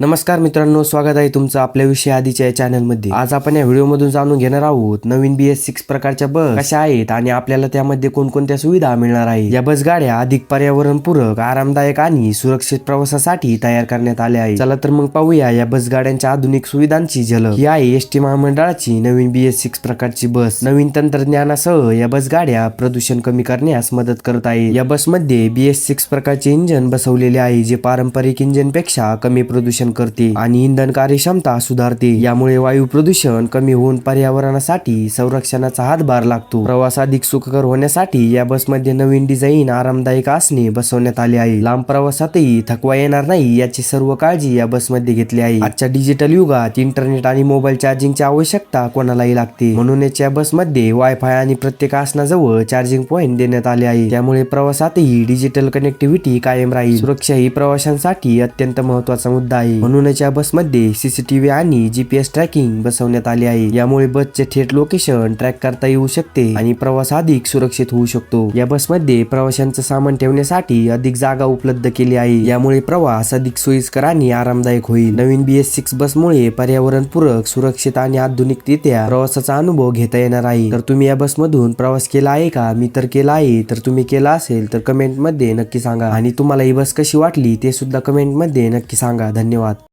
नमस्कार मित्रांनो स्वागत आहे तुमचं आपल्या विषय आधीच्या या चॅनलमध्ये. आज आपण या व्हिडिओमधून जाणून घेणार आहोत नवीन बी एस सिक्स प्रकारच्या बस कशा आहेत आणि आपल्याला त्यामध्ये कोणकोणत्या सुविधा मिळणार आहे या बस गाड्या अधिक पर्यावरणपूरक आरामदायक आणि सुरक्षित प्रवासासाठी तयार करण्यात आल्या आहे चला तर मग पाहूया या बस गाड्यांच्या आधुनिक सुविधांची झलक. ही आहे एस टी महामंडळाची नवीन बी एस सिक्स प्रकारची बस. नवीन तंत्रज्ञानासह या बस गाड्या प्रदूषण कमी करण्यास मदत करत आहे या बसमध्ये बी एस सिक्स प्रकारचे इंजन बसवलेले आहे जे पारंपरिक इंजनपेक्षा कमी प्रदूषण करते आणि इंधन कार्यक्षमता सुधारते. यामुळे वायू प्रदूषण कमी होऊन पर्यावरणासाठी संरक्षणाचा हातभार लागतो. प्रवास अधिक सुखकर होण्यासाठी या बसमध्ये नवीन डिझाईन आरामदायक आसने बसवण्यात आले आहे लांब प्रवासातही थकवा येणार नाही याची सर्व काळजी या बसमध्ये घेतली आहे. आजच्या डिजिटल युगात इंटरनेट आणि मोबाईल चार्जिंगची आवश्यकता कोणालाही लागते. म्हणूनच या बसमध्ये वायफाय आणि प्रत्येक आसनाजवळ चार्जिंग पॉईंट देण्यात आले आहे. त्यामुळे प्रवासातही डिजिटल कनेक्टिव्हिटी कायम राहील. सुरक्षा ही प्रवाशांसाठी अत्यंत महत्त्वाचा मुद्दा आहे. म्हणूनच या बसमध्ये सीसीटीव्ही आणि जीपीएस ट्रॅकिंग बसवण्यात आले आहे. यामुळे बसचे थेट लोकेशन ट्रॅक करता येऊ शकते आणि प्रवास अधिक सुरक्षित होऊ शकतो. या बसमध्ये प्रवाशांचं सामान ठेवण्यासाठी अधिक जागा उपलब्ध केली आहे. यामुळे प्रवास अधिक सोयीस्कर आणि आरामदायक होईल. नवीन बी एस सिक्स बसमुळे पर्यावरणपूरक सुरक्षित आणि आधुनिकरित्या प्रवासाचा अनुभव घेता येणार आहे. तर तुम्ही या बसमधून प्रवास केला आहे का? मी तर केला आहे. तर तुम्ही केला असेल तर कमेंटमध्ये नक्की सांगा. आणि तुम्हाला ही बस कशी वाटली ते सुद्धा कमेंटमध्ये नक्की सांगा. धन्यवाद. धन्यवाद.